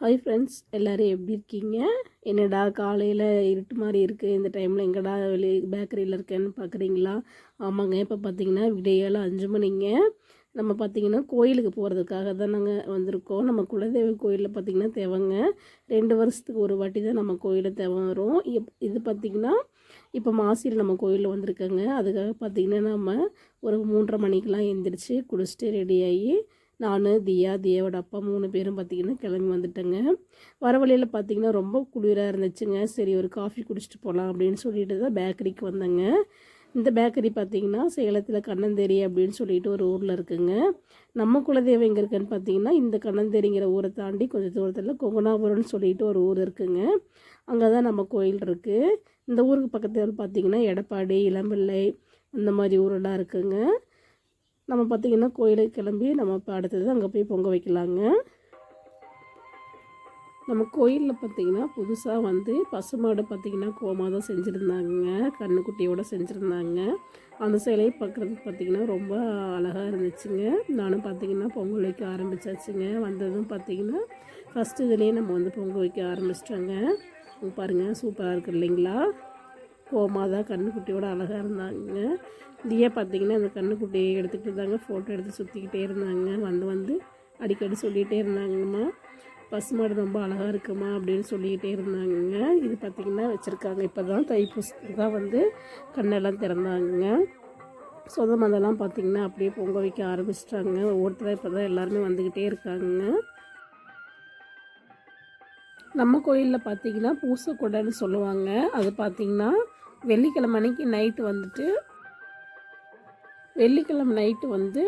Hi friends எல்லோரும் எப்படி இருக்கீங்க? என்னடா காலையில் இருட்டு மாதிரி இருக்குது இந்த டைமில் எங்கடா வெளியே பேக்கரியில் இருக்கேன்னு பார்க்குறீங்களா ஆமாங்க இப்போ பார்த்தீங்கன்னா விடையால் அஞ்சு மணிங்க. நம்ம பார்த்திங்கன்னா கோயிலுக்கு போகிறதுக்காக தான் நாங்கள் வந்திருக்கோம். நம்ம குலதெய்வ கோயிலில் பார்த்திங்கன்னா தேவைங்க. ரெண்டு வருஷத்துக்கு ஒரு வாட்டி தான் நம்ம கோயிலில் தேவை வரும். இப் இது பார்த்திங்கன்னா இப்போ மாசியில் நம்ம கோயிலில் வந்திருக்கோங்க. அதுக்காக பார்த்திங்கன்னா நம்ம ஒரு மூன்றரை மணிக்கெலாம் எழுந்திரிச்சு குளிச்சுட்டு ரெடியாகி நான் தியா தியாவோட அப்பா மூணு பேரும் பார்த்திங்கன்னா கிளம்பி வந்துட்டேங்க. வர வழியில் பார்த்திங்கன்னா ரொம்ப குளிராக இருந்துச்சுங்க. சரி ஒரு காஃபி குடிச்சிட்டு போகலாம் அப்படின்னு சொல்லிட்டு தான் பேக்கரிக்கு வந்தேங்க. இந்த பேக்கரி பார்த்திங்கன்னா சேலத்தில் கண்ணந்தேரி அப்படின்னு சொல்லிட்டு ஒரு ஊரில் இருக்குங்க. நம்ம குலதெய்வம் எங்கே இருக்குன்னு பார்த்தீங்கன்னா இந்த கண்ணந்தேரிங்கிற ஊரை தாண்டி கொஞ்சம் தூரத்தில் கொங்கனாபுரம்னு சொல்லிட்டு ஒரு ஊர் இருக்குங்க. அங்கே தான் நம்ம கோயில் இருக்குது இந்த ஊருக்கு பக்கத்தில் பார்த்திங்கன்னா எடப்பாடி இளம்பிள்ளை அந்த மாதிரி ஊரெல்லாம் இருக்குங்க. நம்ம பார்த்திங்கன்னா கோயிலுக்கு கிளம்பி நம்ம இப்போ அடுத்தது அங்கே போய் பொங்க வைக்கலாங்க. நம்ம கோயிலில் பார்த்திங்கன்னா புதுசாக வந்து பசுமாடு பார்த்திங்கன்னா தான் செஞ்சுருந்தாங்க. கண்ணுக்குட்டியோடு செஞ்சுருந்தாங்க. அந்த சிலையை பார்க்குறதுக்கு பார்த்திங்கன்னா ரொம்ப அழகாக இருந்துச்சுங்க. நானும் பார்த்திங்கன்னா பொங்கல் வைக்க ஆரம்பித்தாச்சுங்க வந்ததும் பார்த்திங்கன்னா ஃபஸ்ட்டு இதுலேயே நம்ம வந்து பொங்கல் வைக்க ஆரம்பிச்சிட்டோங்க. பாருங்கள் சூப்பராக இருக்குது இல்லைங்களா? கோமாதா கண்ணுக்குட்டியோட அழகாக இருந்தாங்க. இதையே பார்த்தீங்கன்னா அந்த கண்ணுக்குட்டியை எடுத்துகிட்டு இருந்தாங்க. ஃபோட்டோ எடுத்து சுற்றிக்கிட்டே இருந்தாங்க. வந்து வந்து அடிக்கடி சொல்லிகிட்டே இருந்தாங்கம்மா. பசுமாடு ரொம்ப அழகாக இருக்குமா அப்படின்னு சொல்லிக்கிட்டே இருந்தாங்க. இது பார்த்திங்கன்னா வச்சுருக்காங்க. இப்போ தான் தைப்பூசத்துக்கு தான் வந்து கண்ணெல்லாம் திறந்தாங்க. சொத மந்தெல்லாம் பார்த்திங்கன்னா அப்படியே பொங்க வைக்க ஆரம்பிச்சிட்டாங்க. ஒவ்வொருத்தராக இப்போ தான் எல்லாருமே வந்துக்கிட்டே இருக்காங்க. நம்ம கோயிலில் பார்த்தீங்கன்னா பூசக்கூடன்னு சொல்லுவாங்க. அது பார்த்திங்கன்னா வெள்ளிக்கிழமை அன்னைக்கு நைட்டு வந்துட்டு வெள்ளிக்கிழமை நைட்டு வந்து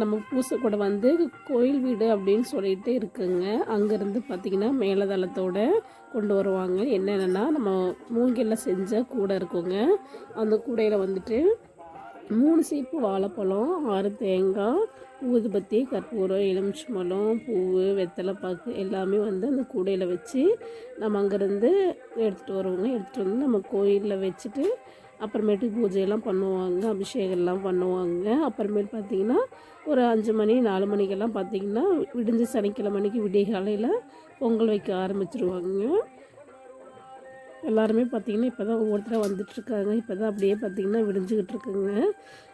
நம்ம பூசை கூட வந்து கோயில் வீடு அப்படின்னு சொல்லிட்டு இருக்குங்க. அங்கேருந்து பார்த்திங்கன்னா மேலதளத்தோடு கொண்டு வருவாங்க. என்னென்னா நம்ம மூங்கிலில் செஞ்ச கூடை இருக்குங்க. அந்த கூடையில் வந்துட்டு மூணு சீப்பு வாழைப்பழம் ஆறு தேங்காய் ஊதுபத்தி கற்பூரம் எலுமிச்சம்பழம் பூ வெத்தலைப்பாக்கு எல்லாமே வந்து அந்த கூடையில் வச்சு நம்ம அங்கேருந்து எடுத்துகிட்டு வருவோங்க. எடுத்துகிட்டு வந்து நம்ம கோயிலில் வச்சுட்டு அப்புறமேட்டுக்கு பூஜையெல்லாம் பண்ணுவாங்க அபிஷேகம்லாம் பண்ணுவாங்க. அப்புறமேட்டு பார்த்திங்கன்னா ஒரு அஞ்சு மணி நாலு மணிக்கெல்லாம் பார்த்திங்கன்னா விடிஞ்சு சனிக்கிழமைக்கு விடிய காலையில் பொங்கல் வைக்க ஆரம்பிச்சிருவாங்க. எல்லாருமே பார்த்திங்கன்னா இப்போ தான் ஒவ்வொருத்தராக வந்துட்டுருக்காங்க. இப்போ தான் அப்படியே பார்த்திங்கன்னா விடிஞ்சிக்கிட்டு இருக்குங்க.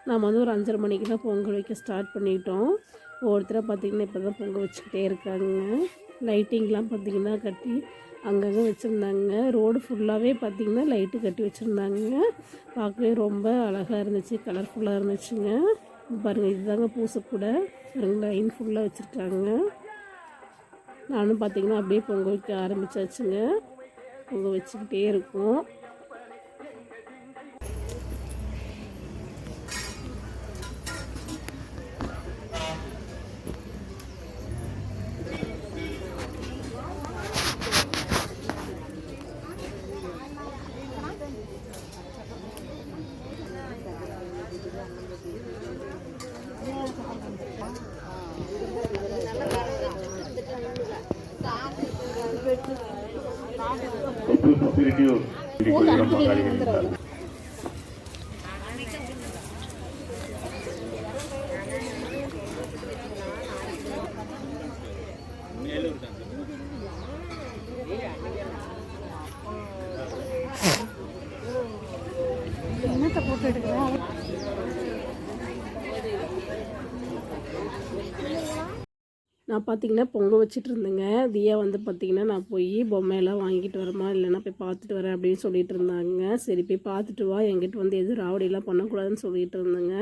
நாம் வந்து ஒரு அஞ்சரை மணிக்கு தான் பொங்கல் வைக்க ஸ்டார்ட் பண்ணிட்டோம் ஒவ்வொருத்தராக பார்த்திங்கன்னா இப்போ தான் பொங்கல் வச்சுக்கிட்டே இருக்காங்க. லைட்டிங்லாம் பார்த்திங்கன்னா கட்டி அங்கங்கே வச்சுருந்தாங்க. ரோடு ஃபுல்லாகவே பார்த்திங்கன்னா லைட்டு கட்டி வச்சுருந்தாங்க. பார்க்கவே ரொம்ப அழகாக இருந்துச்சு கலர்ஃபுல்லாக இருந்துச்சுங்க. பாருங்கள் இதுதாங்க பூசக்கூட. பாருங்கள் லைன் ஃபுல்லாக வச்சுருக்காங்க. நானும் பார்த்திங்கன்னா அப்படியே பொங்கல் வைக்க ஆரம்பித்தாச்சுங்க பொங்கல் வச்சுக்கிட்டே இருக்கும். தேங்க்யூ நான் பார்த்தீங்கன்னா பொங்கல் வச்சுட்டு இருந்தேங்க தியா வந்து பார்த்திங்கன்னா நான் போய் பொம்மையெல்லாம் வாங்கிட்டு வரமா இல்லைன்னா போய் பார்த்துட்டு வரேன் அப்படின்னு சொல்லிட்டு இருந்தாங்க சரி போய் பார்த்துட்டு வா. எங்கிட்ட வந்து எதுவும் ராவடியெல்லாம் பண்ணக்கூடாதுன்னு சொல்லிட்டு இருந்தேங்க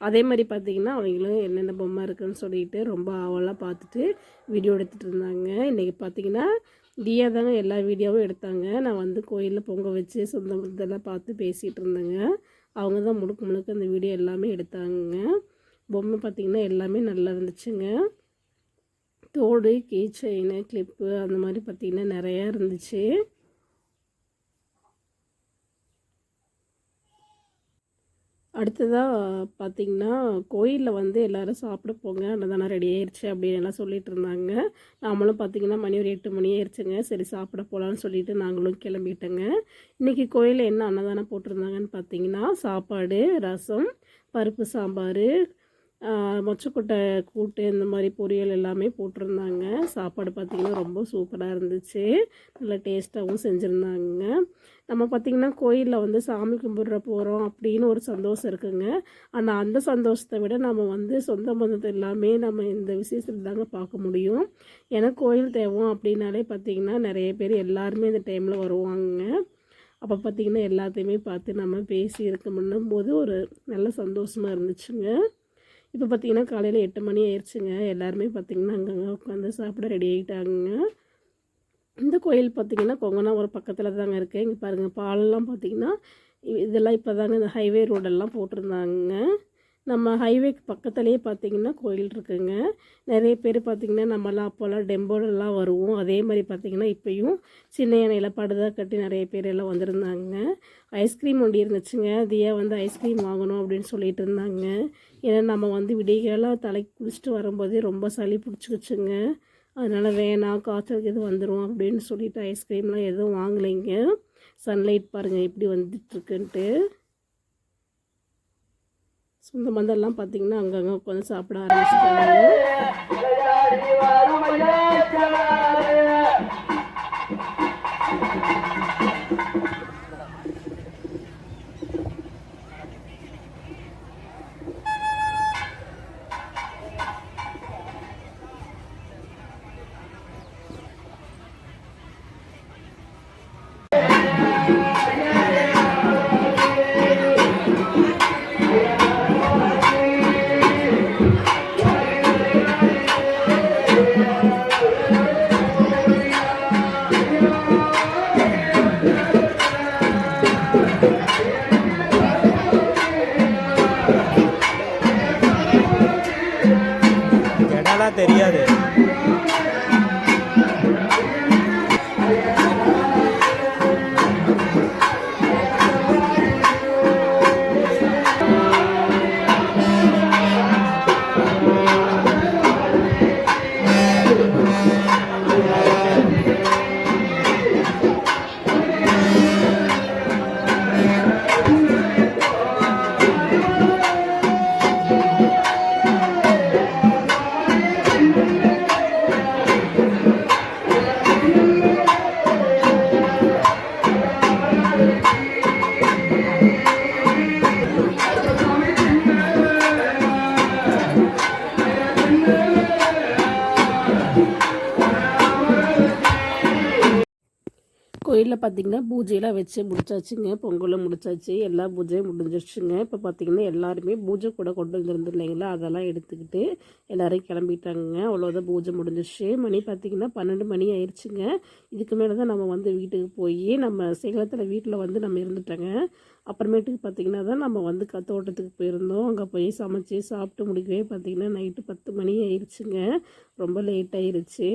அதே மாதிரி பார்த்திங்கன்னா அவங்களும் என்னென்ன பொம்மை இருக்குதுன்னு சொல்லிட்டு ரொம்ப ஆவலாக பார்த்துட்டு வீடியோ எடுத்துகிட்டு இருந்தாங்க. இன்றைக்கி பார்த்திங்கன்னா தியா தாங்க எல்லா வீடியோவும் எடுத்தாங்க. நான் வந்து கோயிலில் பொங்கல் வச்சு சொந்தம் இதெல்லாம் பார்த்து பேசிகிட்டு இருந்தேங்க அவங்க தான் முழுக்க முழுக்க அந்த வீடியோ எல்லாமே எடுத்தாங்க பொம்மை பார்த்திங்கன்னா எல்லாமே நல்லா இருந்துச்சுங்க. தோடு கீ செயின் கிளிப்பு அந்த மாதிரி பார்த்திங்கன்னா நிறையா இருந்துச்சு. அடுத்ததாக பார்த்திங்கன்னா கோயிலில் வந்து எல்லோரும் சாப்பிட போங்க அன்னதானம் ரெடி ஆயிடுச்சு அப்படின்னு எல்லாம் சொல்லிட்டு இருந்தாங்க. நாமளும் பார்த்திங்கன்னா மணி ஒரு எட்டு மணி ஆயிடுச்சுங்க சரி சாப்பிட போகலான்னு சொல்லிட்டு நாங்களும் கிளம்பிட்டோங்க. இன்றைக்கி கோயிலில் என்ன அன்னதானம் போட்டிருந்தாங்கன்னு பார்த்திங்கன்னா சாப்பாடு ரசம் பருப்பு சாம்பார் மொச்சக்கொட்டை கூட்டு இந்த மாதிரி பொரியல் எல்லாமே போட்டிருந்தாங்க. சாப்பாடு பார்த்திங்கன்னா ரொம்ப சூப்பராக இருந்துச்சு. நல்லா டேஸ்ட்டாகவும் செஞ்சுருந்தாங்க. நம்ம பார்த்திங்கன்னா கோயிலில் வந்து சாமி கும்பிட்ற போகிறோம் அப்படின்னு ஒரு சந்தோஷம் இருக்குங்க. ஆனால் அந்த சந்தோஷத்தை விட நம்ம வந்து சொந்த பந்தத்தை எல்லாமே நம்ம இந்த விசேஷத்தில் தாங்க பார்க்க முடியும். ஏன்னா கோயில் தேவம் அப்படின்னாலே பார்த்திங்கன்னா நிறைய பேர் எல்லாருமே இந்த டைமில் வருவாங்க. அப்போ பார்த்திங்கன்னா எல்லாத்தையுமே பார்த்து நம்ம பேசி இருக்க போது ஒரு நல்ல சந்தோஷமாக இருந்துச்சுங்க. இப்போ பார்த்திங்கன்னா காலையில் எட்டு மணி ஆயிடுச்சுங்க. எல்லாருமே பார்த்திங்கன்னா அங்கங்கே உட்காந்து சாப்பிட ரெடி ஆகிட்டாங்க இந்த கோயில் பார்த்திங்கன்னா கொங்கனா ஒரு பக்கத்தில் தாங்க இருக்குது இங்கே பாருங்கள் பாலெல்லாம் பார்த்திங்கன்னா இதெல்லாம் இப்போ தாங்க இந்த ஹைவே ரோடெல்லாம் போட்டிருந்தாங்க. நம்ம ஹைவேக்கு பக்கத்துலேயே பார்த்திங்கன்னா கோயில் இருக்குங்க. நிறைய பேர் பார்த்திங்கன்னா நம்மலாம் அப்போல்லாம் டெம்போலெல்லாம் வருவோம். அதே மாதிரி பார்த்திங்கன்னா இப்போயும் சின்ன யானையில் படுதா கட்டி நிறைய பேர் எல்லாம் வந்திருந்தாங்க. ஐஸ்கிரீம் ஒண்டி இருந்துச்சுங்க. தியா வந்து ஐஸ்கிரீம் வாங்கணும் அப்படின்னு சொல்லிட்டு இருந்தாங்க. ஏன்னா நம்ம வந்து விடியெல்லாம் தலைக்கு குளிச்சுட்டு வரும்போதே ரொம்ப சளி பிடிச்சிக்கிச்சுங்க. அதனால் வேணாம் காய்ச்சலுக்கு இது வந்துடும் அப்படின்னு சொல்லிட்டு ஐஸ்கிரீம்லாம் எதுவும் வாங்கலைங்க. சன்லைட் பாருங்கள் எப்படி வந்துட்டுருக்குன்ட்டு. சொந்த பந்தெல்லாம் பார்த்தீங்கன்னா அங்கங்கே உட்காந்து சாப்பிட ஆரம்பிச்சிட்டாங்க. தெரியாது. கோயிலில் பார்த்தீங்கன்னா பூஜையெல்லாம் வச்சு முடிச்சாச்சுங்க. பொங்கலும் முடிச்சாச்சு. எல்லா பூஜையும் முடிஞ்சிருச்சுங்க. இப்போ பார்த்தீங்கன்னா எல்லாருமே பூஜை கூட கொண்டு வந்துருந்து இல்லைங்களா? அதெல்லாம் எடுத்துக்கிட்டு எல்லோரும் கிளம்பிட்டாங்க அவ்வளோதான் பூஜை முடிஞ்சிருச்சு. மணி பார்த்திங்கன்னா பன்னெண்டு மணி ஆயிடுச்சுங்க இதுக்கு மேலே தான் நம்ம வந்து வீட்டுக்கு போய் நம்ம சேலத்தில் வீட்டில் வந்து நம்ம இருந்துட்டோங்க. அப்புறமேட்டுக்கு பார்த்திங்கன்னா தான் நம்ம வந்து க தோட்டத்துக்கு போயிருந்தோம். அங்கே போய் சமைச்சு சாப்பிட்டு முடிக்கவே பார்த்திங்கன்னா நைட்டு பத்து மணி ஆயிடுச்சுங்க ரொம்ப லேட் ஆயிடுச்சு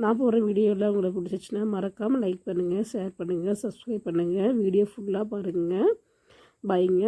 நான் போகிற வீடியோவில் உங்களுக்கு பிடிச்சிச்சின்னா மறக்காமல் லைக் பண்ணுங்கள் ஷேர் பண்ணுங்கள் சப்ஸ்கிரைப் பண்ணுங்கள் வீடியோ ஃபுல்லாக பாருங்கள் பைங்க